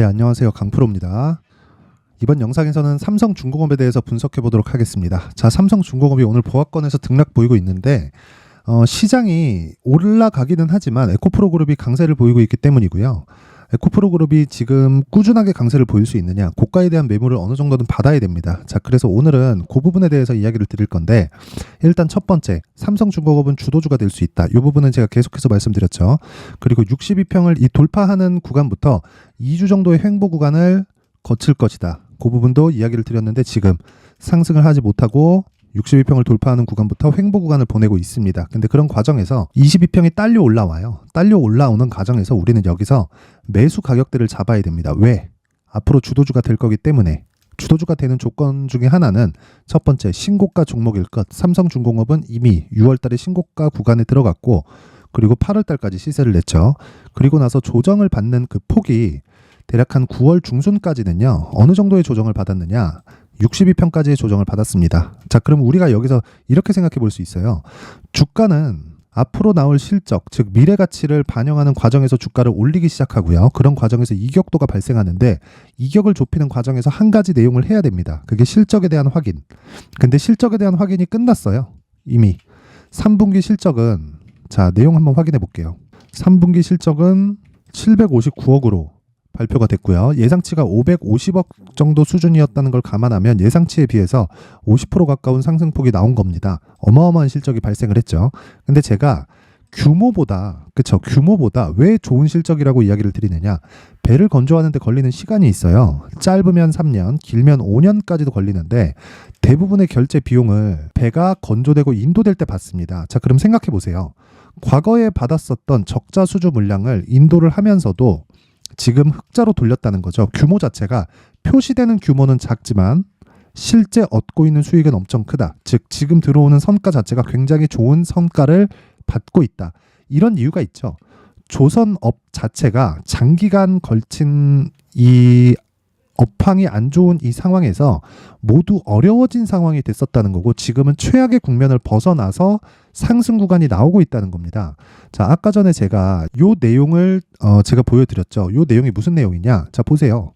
네, 안녕하세요. 강프로입니다. 이번 영상에서는 삼성중공업에 대해서 분석해 보도록 하겠습니다. 자, 삼성중공업이 오늘 보합권에서 등락 보이고 있는데 어, 시장이 올라가기는 하지만 에코프로 그룹이 강세를 보이고 있기 때문이고요. 에코프로 그룹이 지금 꾸준하게 강세를 보일 수 있느냐, 고가에 대한 매물을 어느 정도는 받아야 됩니다. 자, 그래서 오늘은 그 부분에 대해서 이야기를 드릴 건데, 일단 첫 번째, 삼성중공업은 주도주가 될 수 있다. 이 부분은 제가 계속해서 말씀드렸죠. 그리고 62평을 이 돌파하는 구간부터 2주 정도의 횡보 구간을 거칠 것이다. 그 부분도 이야기를 드렸는데 지금 상승을 하지 못하고 62평을 돌파하는 구간부터 횡보 구간을 보내고 있습니다. 근데 그런 과정에서 22평이 딸려 올라와요. 딸려 올라오는 과정에서 우리는 여기서 매수 가격대를 잡아야 됩니다. 왜? 앞으로 주도주가 될 거기 때문에 주도주가 되는 조건 중에 하나는 첫 번째 신고가 종목일 것. 삼성중공업은 이미 6월 달에 신고가 구간에 들어갔고 그리고 8월 달까지 시세를 냈죠. 그리고 나서 조정을 받는 그 폭이 대략 한 9월 중순까지는요. 어느 정도의 조정을 받았느냐? 62평까지의 조정을 받았습니다. 자, 그럼 우리가 여기서 이렇게 생각해 볼 수 있어요. 주가는 앞으로 나올 실적, 즉 미래 가치를 반영하는 과정에서 주가를 올리기 시작하고요. 그런 과정에서 이격도가 발생하는데 이격을 좁히는 과정에서 한 가지 내용을 해야 됩니다. 그게 실적에 대한 확인. 근데 실적에 대한 확인이 끝났어요. 이미 3분기 실적은 자, 내용 한번 확인해 볼게요. 3분기 실적은 759억으로 발표가 됐고요. 예상치가 550억 정도 수준이었다는 걸 감안하면 예상치에 비해서 50% 가까운 상승폭이 나온 겁니다. 어마어마한 실적이 발생을 했죠. 근데 제가 규모보다 그쵸 규모보다 왜 좋은 실적이라고 이야기를 드리느냐 배를 건조하는데 걸리는 시간이 있어요 짧으면 3년 길면 5년까지도 걸리는데 대부분의 결제 비용을 배가 건조되고 인도될 때 받습니다 자 그럼 생각해 보세요 과거에 받았었던 적자 수주 물량을 인도를 하면서도 지금 흑자로 돌렸다는 거죠. 규모 자체가 표시되는 규모는 작지만 실제 얻고 있는 수익은 엄청 크다. 즉 지금 들어오는 성과 자체가 굉장히 좋은 성과를 받고 있다. 이런 이유가 있죠. 조선업 자체가 장기간 걸친 이 업황이 안 좋은 이 상황에서 모두 어려워진 상황이 됐었다는 거고 지금은 최악의 국면을 벗어나서 상승 구간이 나오고 있다는 겁니다. 자, 아까 전에 제가 요 내용을 어 제가 보여드렸죠. 요 내용이 무슨 내용이냐? 자, 보세요.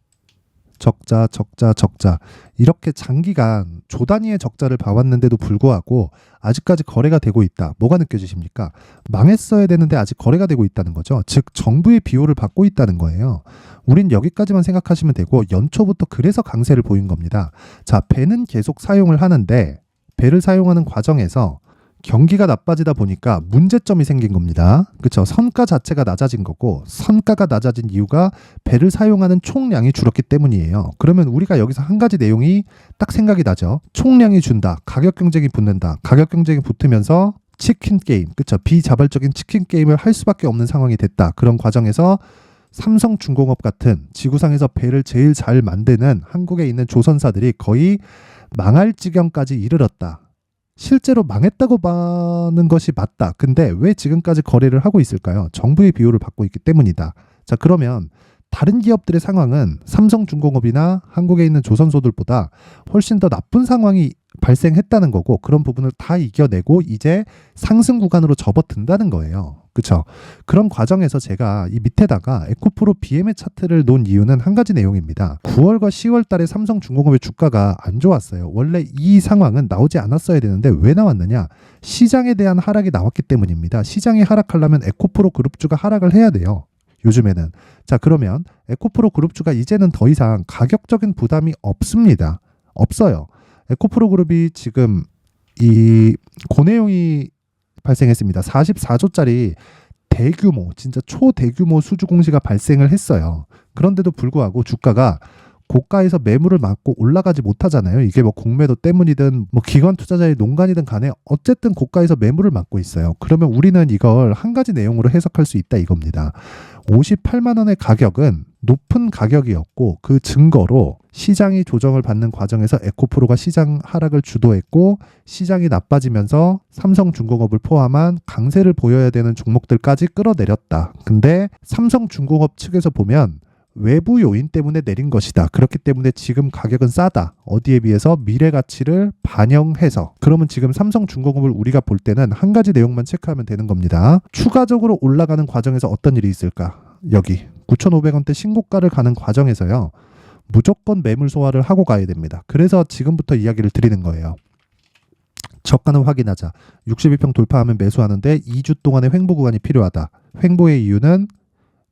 적자, 적자, 적자. 이렇게 장기간 조 단위의 적자를 봐왔는데도 불구하고 아직까지 거래가 되고 있다. 뭐가 느껴지십니까? 망했어야 되는데 아직 거래가 되고 있다는 거죠. 즉, 정부의 비호를 받고 있다는 거예요. 우린 여기까지만 생각하시면 되고 연초부터 그래서 강세를 보인 겁니다. 자, 배는 계속 사용을 하는데 배를 사용하는 과정에서 경기가 나빠지다 보니까 문제점이 생긴 겁니다. 그렇죠? 선가 자체가 낮아진 거고 선가가 낮아진 이유가 배를 사용하는 총량이 줄었기 때문이에요. 그러면 우리가 여기서 한 가지 내용이 딱 생각이 나죠. 총량이 준다. 가격 경쟁이 붙는다. 가격 경쟁이 붙으면서 치킨 게임, 그렇죠? 비자발적인 치킨 게임을 할 수밖에 없는 상황이 됐다. 그런 과정에서 삼성중공업 같은 지구상에서 배를 제일 잘 만드는 한국에 있는 조선사들이 거의 망할 지경까지 이르렀다. 실제로 망했다고 봐는 것이 맞다. 근데 왜 지금까지 거래를 하고 있을까요? 정부의 비호를 받고 있기 때문이다. 자, 그러면 다른 기업들의 상황은 삼성중공업이나 한국에 있는 조선소들보다 훨씬 더 나쁜 상황이 발생했다는 거고 그런 부분을 다 이겨내고 이제 상승 구간으로 접어든다는 거예요. 그렇죠? 그런 과정에서 제가 이 밑에다가 에코프로 BM의 차트를 놓은 이유는 한 가지 내용입니다. 9월과 10월 달에 삼성중공업의 주가가 안 좋았어요. 원래 이 상황은 나오지 않았어야 되는데 왜 나왔느냐? 시장에 대한 하락이 나왔기 때문입니다. 시장이 하락하려면 에코프로 그룹주가 하락을 해야 돼요. 요즘에는. 자, 그러면 에코프로 그룹주가 이제는 더 이상 가격적인 부담이 없습니다. 없어요. 에코프로 그룹이 지금 이 고내용이 발생했습니다. 44조짜리 대규모, 진짜 초대규모 수주 공시가 발생을 했어요. 그런데도 불구하고 주가가 고가에서 매물을 맞고 올라가지 못하잖아요. 이게 뭐 공매도 때문이든 뭐 기관 투자자의 농간이든 간에 어쨌든 고가에서 매물을 맞고 있어요. 그러면 우리는 이걸 한 가지 내용으로 해석할 수 있다 이겁니다. 58만 원의 가격은 높은 가격이었고 그 증거로 시장이 조정을 받는 과정에서 에코프로가 시장 하락을 주도했고 시장이 나빠지면서 삼성중공업을 포함한 강세를 보여야 되는 종목들까지 끌어내렸다. 근데 삼성중공업 측에서 보면 외부 요인 때문에 내린 것이다. 그렇기 때문에 지금 가격은 싸다. 어디에 비해서 미래 가치를 반영해서. 그러면 지금 삼성중공업을 우리가 볼 때는 한 가지 내용만 체크하면 되는 겁니다. 추가적으로 올라가는 과정에서 어떤 일이 있을까? 여기 9,500원대 신고가를 가는 과정에서요. 무조건 매물 소화를 하고 가야 됩니다. 그래서 지금부터 이야기를 드리는 거예요. 저가는 확인하자. 62평 돌파하면 매수하는데 2주 동안의 횡보 구간이 필요하다. 횡보의 이유는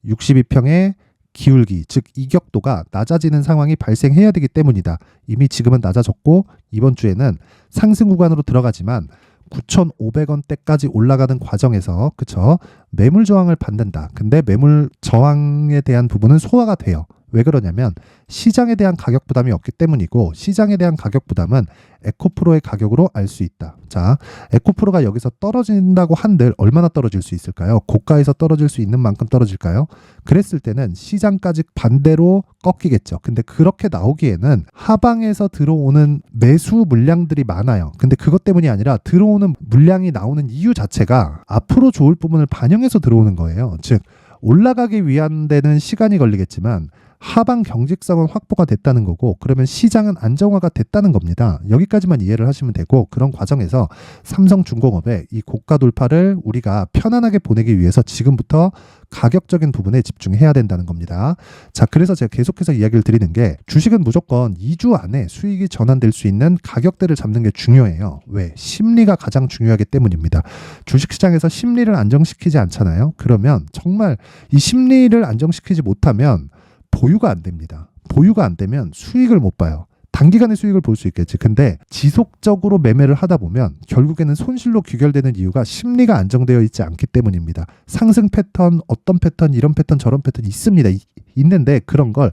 62평의 기울기, 즉 이격도가 낮아지는 상황이 발생해야 되기 때문이다. 이미 지금은 낮아졌고 이번 주에는 상승 구간으로 들어가지만 9,500원대까지 올라가는 과정에서 그쵸 매물 저항을 받는다. 근데 매물 저항에 대한 부분은 소화가 돼요. 왜 그러냐면 시장에 대한 가격 부담이 없기 때문이고 시장에 대한 가격 부담은 에코프로의 가격으로 알 수 있다. 자, 에코프로가 여기서 떨어진다고 한들 얼마나 떨어질 수 있을까요? 고가에서 떨어질 수 있는 만큼 떨어질까요? 그랬을 때는 시장까지 반대로 꺾이겠죠. 근데 그렇게 나오기에는 하방에서 들어오는 매수 물량들이 많아요. 근데 그것 때문이 아니라 들어오는 물량이 나오는 이유 자체가 앞으로 좋을 부분을 반영해서 들어오는 거예요. 즉 올라가기 위한 데는 시간이 걸리겠지만 하방 경직성은 확보가 됐다는 거고 그러면 시장은 안정화가 됐다는 겁니다. 여기까지만 이해를 하시면 되고 그런 과정에서 삼성중공업의 이 고가 돌파를 우리가 편안하게 보내기 위해서 지금부터 가격적인 부분에 집중해야 된다는 겁니다. 자, 그래서 제가 계속해서 이야기를 드리는 게 주식은 무조건 2주 안에 수익이 전환될 수 있는 가격대를 잡는 게 중요해요. 왜? 심리가 가장 중요하기 때문입니다. 주식시장에서 심리를 안정시키지 않잖아요. 그러면 정말 이 심리를 안정시키지 못하면 보유가 안 됩니다. 보유가 안 되면 수익을 못 봐요. 단기간에 수익을 볼 수 있겠지. 근데 지속적으로 매매를 하다 보면 결국에는 손실로 귀결되는 이유가 심리가 안정되어 있지 않기 때문입니다. 상승 패턴, 어떤 패턴, 이런 패턴, 저런 패턴 있습니다. 이- 있는데 그런 걸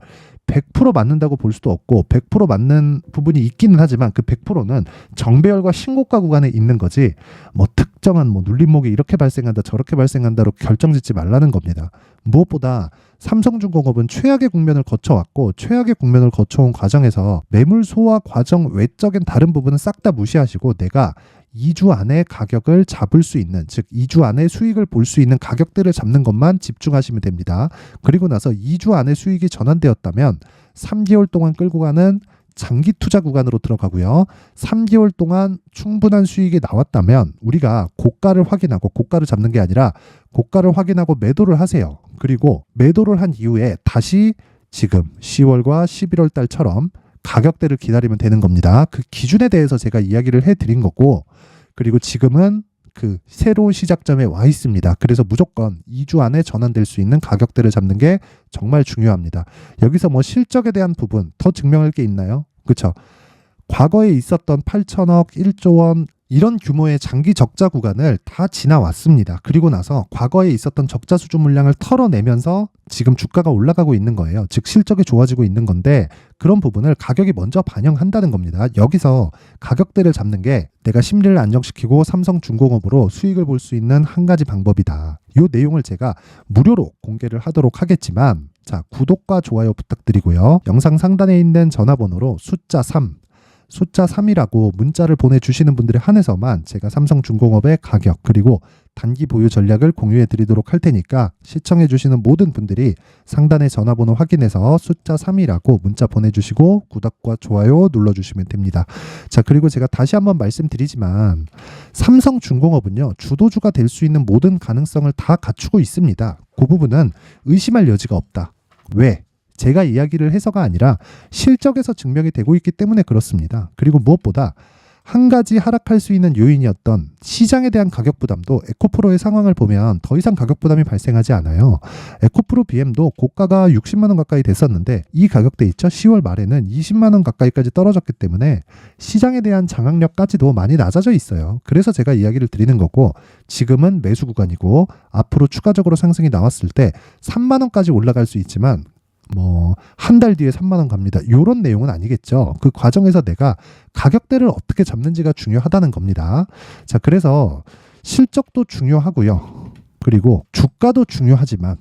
100% 맞는다고 볼 수도 없고 100% 맞는 부분이 있기는 하지만 그 100%는 정배열과 신고가 구간에 있는 거지 뭐 특정한 뭐 눌림목이 이렇게 발생한다 저렇게 발생한다로 결정짓지 말라는 겁니다. 무엇보다 삼성중공업은 최악의 국면을 거쳐왔고 최악의 국면을 거쳐온 과정에서 매물 소화 과정 외적인 다른 부분은 싹 다 무시하시고 내가 2주 안에 가격을 잡을 수 있는 즉 2주 안에 수익을 볼 수 있는 가격대를 잡는 것만 집중하시면 됩니다. 그리고 나서 2주 안에 수익이 전환되었다면 3개월 동안 끌고 가는 장기 투자 구간으로 들어가고요. 3개월 동안 충분한 수익이 나왔다면 우리가 고가를 확인하고 고가를 잡는 게 아니라 고가를 확인하고 매도를 하세요. 그리고 매도를 한 이후에 다시 지금 10월과 11월 달처럼 가격대를 기다리면 되는 겁니다. 그 기준에 대해서 제가 이야기를 해 드린 거고 그리고 지금은 그 새로운 시작점에 와 있습니다. 그래서 무조건 2주 안에 전환될 수 있는 가격대를 잡는 게 정말 중요합니다. 여기서 뭐 실적에 대한 부분 더 증명할 게 있나요? 그렇죠. 과거에 있었던 8천억, 1조 원 이런 규모의 장기 적자 구간을 다 지나왔습니다. 그리고 나서 과거에 있었던 적자 수준 물량을 털어내면서 지금 주가가 올라가고 있는 거예요. 즉 실적이 좋아지고 있는 건데 그런 부분을 가격이 먼저 반영한다는 겁니다. 여기서 가격대를 잡는 게 내가 심리를 안정시키고 삼성중공업으로 수익을 볼 수 있는 한 가지 방법이다. 이 내용을 제가 무료로 공개를 하도록 하겠지만 자 구독과 좋아요 부탁드리고요. 영상 상단에 있는 전화번호로 숫자 3 숫자 3이라고 문자를 보내주시는 분들에 한해서만 제가 삼성중공업의 가격 그리고 단기 보유 전략을 공유해 드리도록 할 테니까 시청해 주시는 모든 분들이 상단의 전화번호 확인해서 숫자 3이라고 문자 보내주시고 구독과 좋아요 눌러주시면 됩니다. 자 그리고 제가 다시 한번 말씀드리지만 삼성중공업은요 주도주가 될 수 있는 모든 가능성을 다 갖추고 있습니다. 그 부분은 의심할 여지가 없다. 왜? 제가 이야기를 해서가 아니라 실적에서 증명이 되고 있기 때문에 그렇습니다. 그리고 무엇보다 한 가지 하락할 수 있는 요인이었던 시장에 대한 가격 부담도 에코프로의 상황을 보면 더 이상 가격 부담이 발생하지 않아요. 에코프로 BM도 고가가 60만 원 가까이 됐었는데 이 가격대 있죠. 10월 말에는 20만 원 가까이까지 떨어졌기 때문에 시장에 대한 장악력까지도 많이 낮아져 있어요. 그래서 제가 이야기를 드리는 거고 지금은 매수 구간이고 앞으로 추가적으로 상승이 나왔을 때 3만 원까지 올라갈 수 있지만 뭐 한 달 뒤에 3만 원 갑니다. 요런 내용은 아니겠죠. 그 과정에서 내가 가격대를 어떻게 잡는지가 중요하다는 겁니다. 자, 그래서 실적도 중요하고요. 그리고 주가도 중요하지만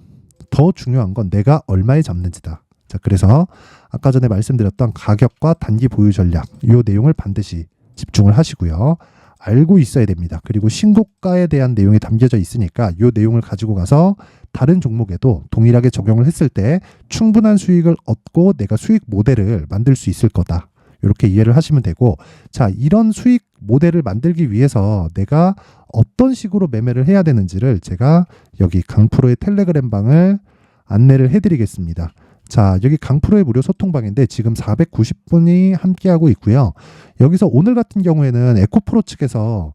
더 중요한 건 내가 얼마에 잡는지다. 자, 그래서 아까 전에 말씀드렸던 가격과 단기 보유 전략 요 내용을 반드시 집중을 하시고요. 알고 있어야 됩니다. 그리고 신고가에 대한 내용이 담겨져 있으니까 요 내용을 가지고 가서 다른 종목에도 동일하게 적용을 했을 때 충분한 수익을 얻고 내가 수익 모델을 만들 수 있을 거다. 이렇게 이해를 하시면 되고 자 이런 수익 모델을 만들기 위해서 내가 어떤 식으로 매매를 해야 되는지를 제가 여기 강프로의 텔레그램 방을 안내를 해드리겠습니다. 자, 여기 강프로의 무료 소통방인데 지금 490분이 함께하고 있고요. 여기서 오늘 같은 경우에는 에코프로 측에서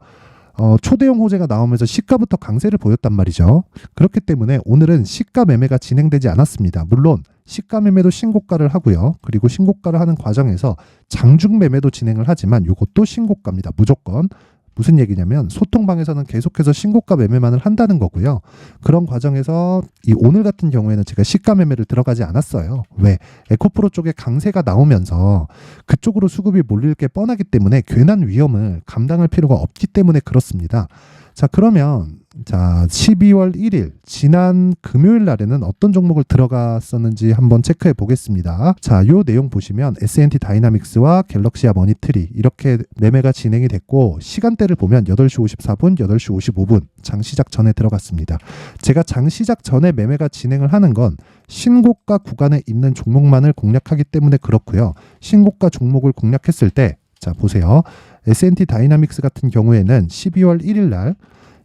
어, 초대형 호재가 나오면서 시가부터 강세를 보였단 말이죠. 그렇기 때문에 오늘은 시가 매매가 진행되지 않았습니다. 물론 시가 매매도 신고가를 하고요. 그리고 신고가를 하는 과정에서 장중 매매도 진행을 하지만 이것도 신고가입니다. 무조건. 무슨 얘기냐면 소통방에서는 계속해서 신고가 매매만을 한다는 거고요. 그런 과정에서 이 오늘 같은 경우에는 제가 시가 매매를 들어가지 않았어요. 왜? 에코프로 쪽에 강세가 나오면서 그쪽으로 수급이 몰릴 게 뻔하기 때문에 괜한 위험을 감당할 필요가 없기 때문에 그렇습니다. 자, 그러면 자, 12월 1일 지난 금요일 날에는 어떤 종목을 들어갔었는지 한번 체크해 보겠습니다. 자, 요 내용 보시면 S&T 다이나믹스와 갤럭시아 머니트리 이렇게 매매가 진행이 됐고 시간대를 보면 8시 54분, 8시 55분 장 시작 전에 들어갔습니다. 제가 장 시작 전에 매매가 진행을 하는 건 신고가 구간에 있는 종목만을 공략하기 때문에 그렇고요. 신고가 종목을 공략했을 때 자, 보세요. S&T 다이나믹스 같은 경우에는 12월 1일 날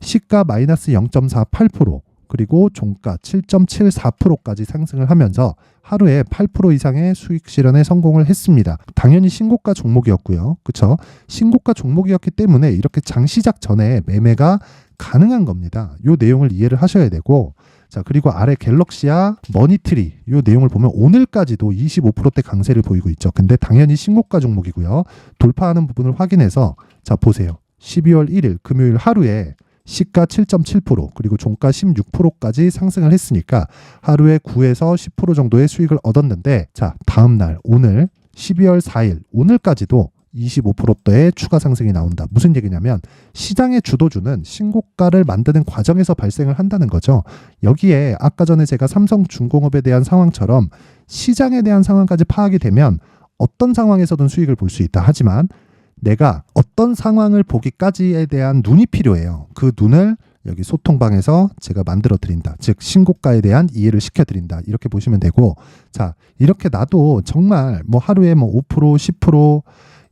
시가 마이너스 0.48% 그리고 종가 7.74%까지 상승을 하면서 하루에 8% 이상의 수익 실현에 성공을 했습니다. 당연히 신고가 종목이었고요. 그쵸? 신고가 종목이었기 때문에 이렇게 장 시작 전에 매매가 가능한 겁니다. 요 내용을 이해를 하셔야 되고 자, 그리고 아래 갤럭시아 머니트리 요 내용을 보면 오늘까지도 25%대 강세를 보이고 있죠. 근데 당연히 신고가 종목이고요. 돌파하는 부분을 확인해서 자, 보세요. 12월 1일 금요일 하루에 시가 7.7% 그리고 종가 16%까지 상승을 했으니까 하루에 9에서 10% 정도의 수익을 얻었는데 자, 다음 날 오늘 12월 4일 오늘까지도 25%대의 추가 상승이 나온다. 무슨 얘기냐면 시장의 주도주는 신고가를 만드는 과정에서 발생을 한다는 거죠. 여기에 아까 전에 제가 삼성중공업에 대한 상황처럼 시장에 대한 상황까지 파악이 되면 어떤 상황에서든 수익을 볼 수 있다. 하지만 내가 어떤 상황을 보기까지에 대한 눈이 필요해요. 그 눈을 여기 소통방에서 제가 만들어 드린다. 즉 신고가에 대한 이해를 시켜 드린다. 이렇게 보시면 되고 자, 이렇게 나도 정말 뭐 하루에 뭐 5%, 10%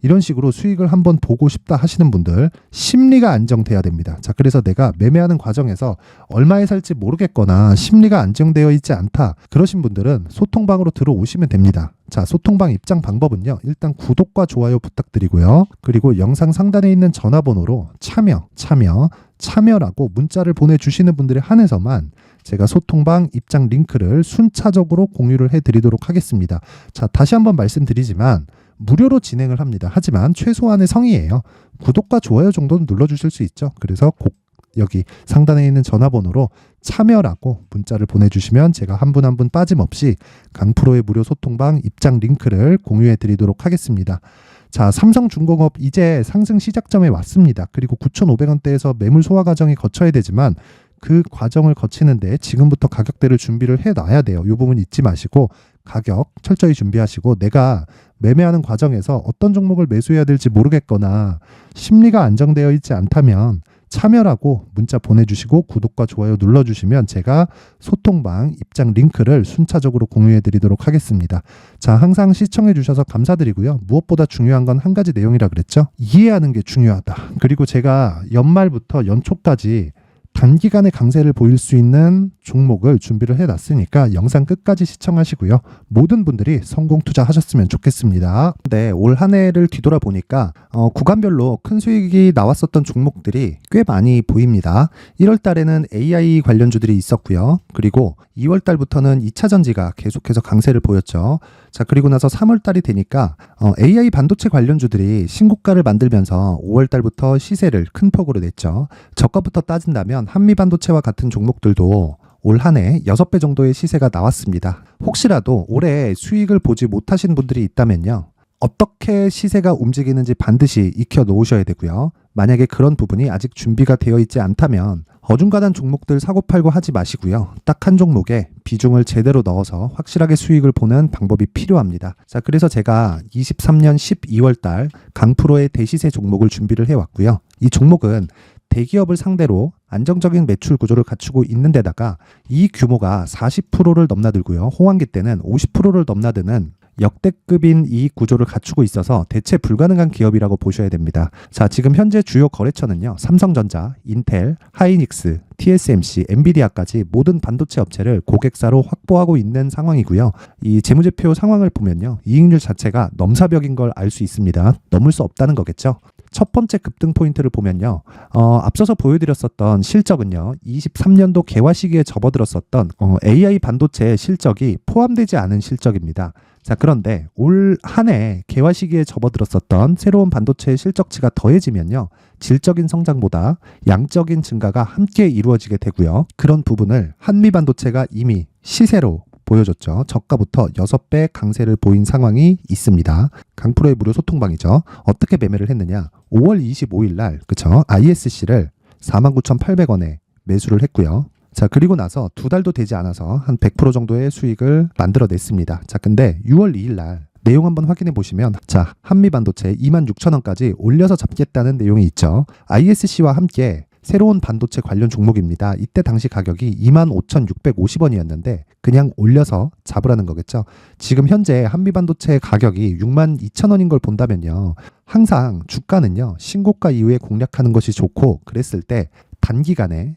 이런 식으로 수익을 한번 보고 싶다 하시는 분들 심리가 안정돼야 됩니다. 자, 그래서 내가 매매하는 과정에서 얼마에 살지 모르겠거나 심리가 안정되어 있지 않다. 그러신 분들은 소통방으로 들어오시면 됩니다. 자, 소통방 입장 방법은요. 일단 구독과 좋아요 부탁드리고요. 그리고 영상 상단에 있는 전화번호로 참여, 참여, 참여라고 문자를 보내주시는 분들에 한해서만 제가 소통방 입장 링크를 순차적으로 공유를 해드리도록 하겠습니다. 자, 다시 한번 말씀드리지만 무료로 진행을 합니다. 하지만 최소한의 성의예요. 구독과 좋아요 정도는 눌러주실 수 있죠. 그래서 꼭 여기 상단에 있는 전화번호로 참여라고 문자를 보내주시면 제가 한분 한 분 빠짐없이 강프로의 무료 소통방 입장 링크를 공유해 드리도록 하겠습니다. 자, 삼성중공업 이제 상승 시작점에 왔습니다. 그리고 9,500원대에서 매물 소화 과정이 거쳐야 되지만 그 과정을 거치는데 지금부터 가격대를 준비를 해 놔야 돼요. 이 부분 잊지 마시고 가격 철저히 준비하시고 내가 매매하는 과정에서 어떤 종목을 매수해야 될지 모르겠거나 심리가 안정되어 있지 않다면 참여라고 문자 보내주시고 구독과 좋아요 눌러주시면 제가 소통방 입장 링크를 순차적으로 공유해 드리도록 하겠습니다. 자, 항상 시청해 주셔서 감사드리고요. 무엇보다 중요한 건 한 가지 내용이라 그랬죠. 이해하는 게 중요하다. 그리고 제가 연말부터 연초까지 단기간에 강세를 보일 수 있는 종목을 준비를 해놨으니까 영상 끝까지 시청하시고요. 모든 분들이 성공 투자하셨으면 좋겠습니다. 네, 올 한 해를 뒤돌아보니까 어, 구간별로 큰 수익이 나왔었던 종목들이 꽤 많이 보입니다. 1월 달에는 AI 관련주들이 있었고요. 그리고 2월 달부터는 2차 전지가 계속해서 강세를 보였죠. 자, 그리고 나서 3월 달이 되니까 어, AI 반도체 관련주들이 신고가를 만들면서 5월 달부터 시세를 큰 폭으로 냈죠. 저가부터 따진다면 한미 반도체와 같은 종목들도 올 한해 6배 정도의 시세가 나왔습니다. 혹시라도 올해 수익을 보지 못하신 분들이 있다면요. 어떻게 시세가 움직이는지 반드시 익혀 놓으셔야 되고요. 만약에 그런 부분이 아직 준비가 되어 있지 않다면 어중간한 종목들 사고팔고 하지 마시고요. 딱 한 종목에 비중을 제대로 넣어서 확실하게 수익을 보는 방법이 필요합니다. 자, 그래서 제가 23년 12월 달 강프로의 대시세 종목을 준비를 해왔고요. 이 종목은 대기업을 상대로 안정적인 매출 구조를 갖추고 있는 데다가 이 규모가 40%를 넘나들고요. 호황기 때는 50%를 넘나드는 역대급인 이익 구조를 갖추고 있어서 대체 불가능한 기업이라고 보셔야 됩니다. 자, 지금 현재 주요 거래처는요. 삼성전자, 인텔, 하이닉스, TSMC, 엔비디아까지 모든 반도체 업체를 고객사로 확보하고 있는 상황이고요. 이 재무제표 상황을 보면요. 이익률 자체가 넘사벽인 걸 알 수 있습니다. 넘을 수 없다는 거겠죠. 첫 번째 급등 포인트를 보면요. 어, 앞서서 보여드렸었던 실적은요. 23년도 개화 시기에 접어들었었던 어, AI 반도체의 실적이 포함되지 않은 실적입니다. 자, 그런데 올 한 해 개화 시기에 접어들었었던 새로운 반도체의 실적치가 더해지면요. 질적인 성장보다 양적인 증가가 함께 이루어지게 되고요. 그런 부분을 한미 반도체가 이미 시세로 보여줬죠. 저가부터 6배 강세를 보인 상황이 있습니다. 강프로의 무료 소통방이죠. 어떻게 매매를 했느냐? 5월 25일 날, 그쵸? ISC를 49,800원에 매수를 했고요. 자, 그리고 나서 두 달도 되지 않아서 한 100% 정도의 수익을 만들어냈습니다. 자, 근데 6월 2일 날 내용 한번 확인해 보시면 자, 한미 반도체 26,000원까지 올려서 잡겠다는 내용이 있죠. ISC와 함께 새로운 반도체 관련 종목입니다. 이때 당시 가격이 25,650원이었는데 그냥 올려서 잡으라는 거겠죠. 지금 현재 한미 반도체 가격이 62,000원인 걸 본다면요. 항상 주가는요. 신고가 이후에 공략하는 것이 좋고 그랬을 때 단기간에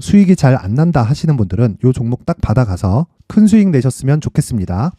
수익이 잘 안 난다 하시는 분들은 이 종목 딱 받아가서 큰 수익 내셨으면 좋겠습니다.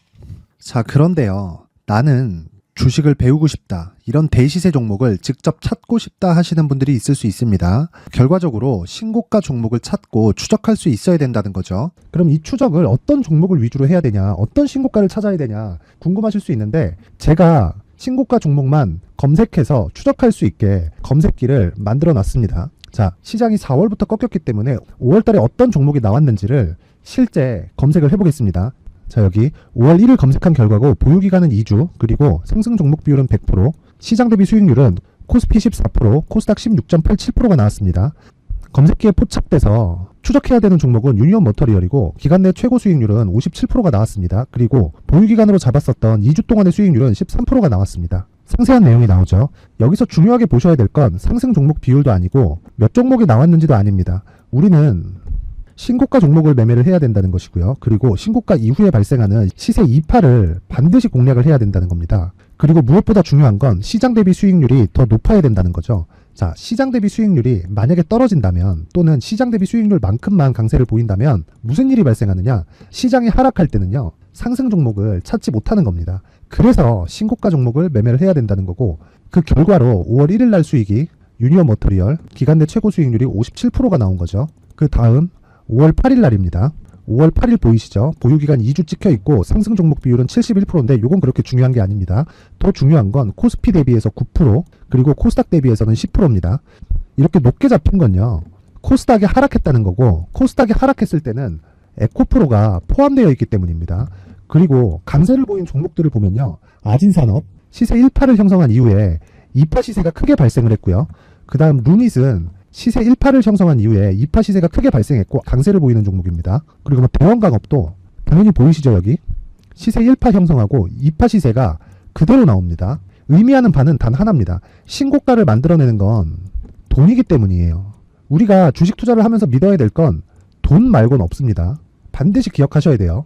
자, 그런데요. 나는 주식을 배우고 싶다. 이런 대시세 종목을 직접 찾고 싶다 하시는 분들이 있을 수 있습니다. 결과적으로 신고가 종목을 찾고 추적할 수 있어야 된다는 거죠. 그럼 이 추적을 어떤 종목을 위주로 해야 되냐, 어떤 신고가를 찾아야 되냐 궁금하실 수 있는데 제가 신고가 종목만 검색해서 추적할 수 있게 검색기를 만들어 놨습니다. 자, 시장이 4월부터 꺾였기 때문에 5월 달에 어떤 종목이 나왔는지를 실제 검색을 해보겠습니다. 자, 여기 5월 1일 검색한 결과고 보유기간은 2주, 그리고 상승 종목 비율은 100%, 시장 대비 수익률은 코스피 14%, 코스닥 16.87%가 나왔습니다. 검색기에 포착돼서 추적해야 되는 종목은 유니온 머터리얼이고 기간 내 최고 수익률은 57%가 나왔습니다. 그리고 보유기간으로 잡았었던 2주 동안의 수익률은 13%가 나왔습니다. 상세한 내용이 나오죠. 여기서 중요하게 보셔야 될 건 상승 종목 비율도 아니고 몇 종목이 나왔는지도 아닙니다. 우리는 신고가 종목을 매매를 해야 된다는 것이고요. 그리고 신고가 이후에 발생하는 시세 이파를 반드시 공략을 해야 된다는 겁니다. 그리고 무엇보다 중요한 건 시장 대비 수익률이 더 높아야 된다는 거죠. 자, 시장 대비 수익률이 만약에 떨어진다면 또는 시장 대비 수익률만큼만 강세를 보인다면 무슨 일이 발생하느냐? 시장이 하락할 때는요. 상승 종목을 찾지 못하는 겁니다. 그래서 신고가 종목을 매매를 해야 된다는 거고 그 결과로 5월 1일 날 수익이 유니온 머터리얼 기간 내 최고 수익률이 57%가 나온 거죠. 그 다음 5월 8일 날입니다. 5월 8일 보이시죠? 보유기간 2주 찍혀 있고 상승 종목 비율은 71%인데 이건 그렇게 중요한 게 아닙니다. 더 중요한 건 코스피 대비해서 9% 그리고 코스닥 대비해서는 10%입니다. 이렇게 높게 잡힌 건요. 코스닥이 하락했다는 거고 코스닥이 하락했을 때는 에코프로가 포함되어 있기 때문입니다. 그리고 강세를 보인 종목들을 보면요. 아진산업 시세 1파를 형성한 이후에 2파 시세가 크게 발생을 했고요. 그 다음 루닛은 시세 1파를 형성한 이후에 2파 시세가 크게 발생했고 강세를 보이는 종목입니다. 그리고 뭐 대원강업도 당연히 보이시죠 여기 시세 1파 형성하고 2파 시세가 그대로 나옵니다. 의미하는 바는 단 하나입니다. 신고가를 만들어내는 건 돈이기 때문이에요. 우리가 주식 투자를 하면서 믿어야 될 건 돈 말고는 없습니다. 반드시 기억하셔야 돼요.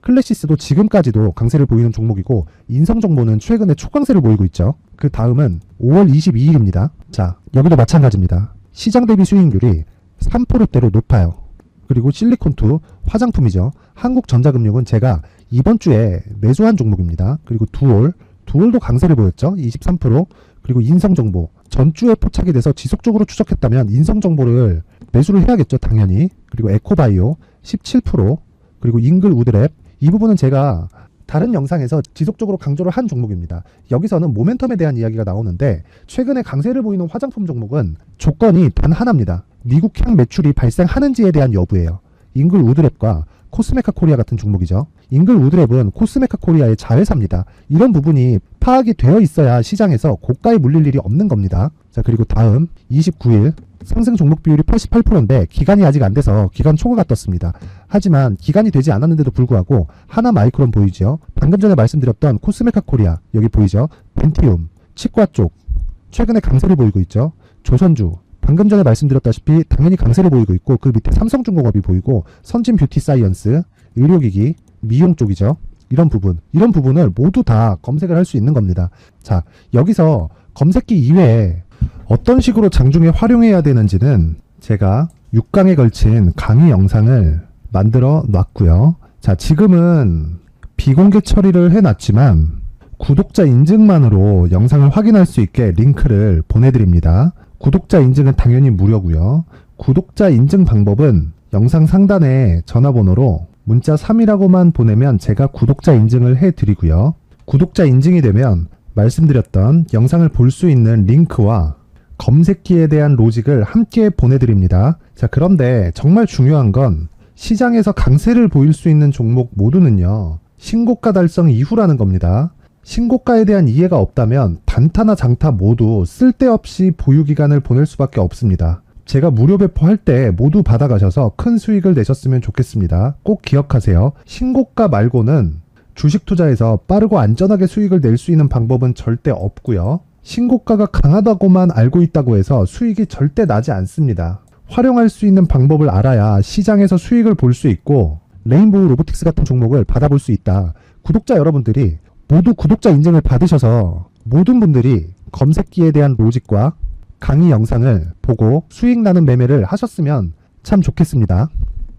클래시스도 지금까지도 강세를 보이는 종목이고 인성정보는 최근에 초강세를 보이고 있죠. 그 다음은 5월 22일입니다. 자, 여기도 마찬가지입니다. 시장 대비 수익률이 3%대로 높아요. 그리고 실리콘2 화장품이죠. 한국전자금융은 제가 이번 주에 매수한 종목입니다. 그리고 두올, 두올도 강세를 보였죠. 23%. 그리고 인성정보. 전주에 포착이 돼서 지속적으로 추적했다면 인성정보를 매수를 해야겠죠. 당연히. 그리고 에코바이오 17%. 그리고 잉글 우드랩. 이 부분은 제가 다른 영상에서 지속적으로 강조를 한 종목입니다. 여기서는 모멘텀에 대한 이야기가 나오는데 최근에 강세를 보이는 화장품 종목은 조건이 단 하나입니다. 미국향 매출이 발생하는지에 대한 여부예요. 잉글 우드랩과 코스메카 코리아 같은 종목이죠. 잉글 우드랩은 코스메카 코리아의 자회사입니다. 이런 부분이 파악이 되어 있어야 시장에서 고가에 물릴 일이 없는 겁니다. 자, 그리고 다음 29일 상승 종목 비율이 88%인데 기간이 아직 안 돼서 기간 초과가 떴습니다. 하지만 기간이 되지 않았는데도 불구하고 하나 마이크론 보이죠? 방금 전에 말씀드렸던 코스메카 코리아 여기 보이죠? 벤티움, 치과 쪽 최근에 강세를 보이고 있죠. 조선주 방금 전에 말씀드렸다시피 당연히 강세를 보이고 있고 그 밑에 삼성중공업이 보이고 선진 뷰티 사이언스, 의료기기, 미용 쪽이죠. 이런 부분, 이런 부분을 모두 다 검색을 할 수 있는 겁니다. 자, 여기서 검색기 이외에 어떤 식으로 장중에 활용해야 되는지는 제가 6강에 걸친 강의 영상을 만들어 놨고요. 자, 지금은 비공개 처리를 해놨지만 구독자 인증만으로 영상을 확인할 수 있게 링크를 보내드립니다. 구독자 인증은 당연히 무료고요. 구독자 인증 방법은 영상 상단에 전화번호로 문자 3이라고만 보내면 제가 구독자 인증을 해드리고요. 구독자 인증이 되면 말씀드렸던 영상을 볼 수 있는 링크와 검색기에 대한 로직을 함께 보내드립니다. 자, 그런데 정말 중요한 건 시장에서 강세를 보일 수 있는 종목 모두는요, 신고가 달성 이후라는 겁니다. 신고가에 대한 이해가 없다면 단타나 장타 모두 쓸데없이 보유기간을 보낼 수밖에 없습니다. 제가 무료 배포할 때 모두 받아가셔서 큰 수익을 내셨으면 좋겠습니다. 꼭 기억하세요. 신고가 말고는 주식 투자에서 빠르고 안전하게 수익을 낼 수 있는 방법은 절대 없고요. 신고가가 강하다고만 알고 있다고 해서 수익이 절대 나지 않습니다. 활용할 수 있는 방법을 알아야 시장에서 수익을 볼 수 있고 레인보우 로보틱스 같은 종목을 받아볼 수 있다. 구독자 여러분들이 모두 구독자 인증을 받으셔서 모든 분들이 검색기에 대한 로직과 강의 영상을 보고 수익 나는 매매를 하셨으면 참 좋겠습니다.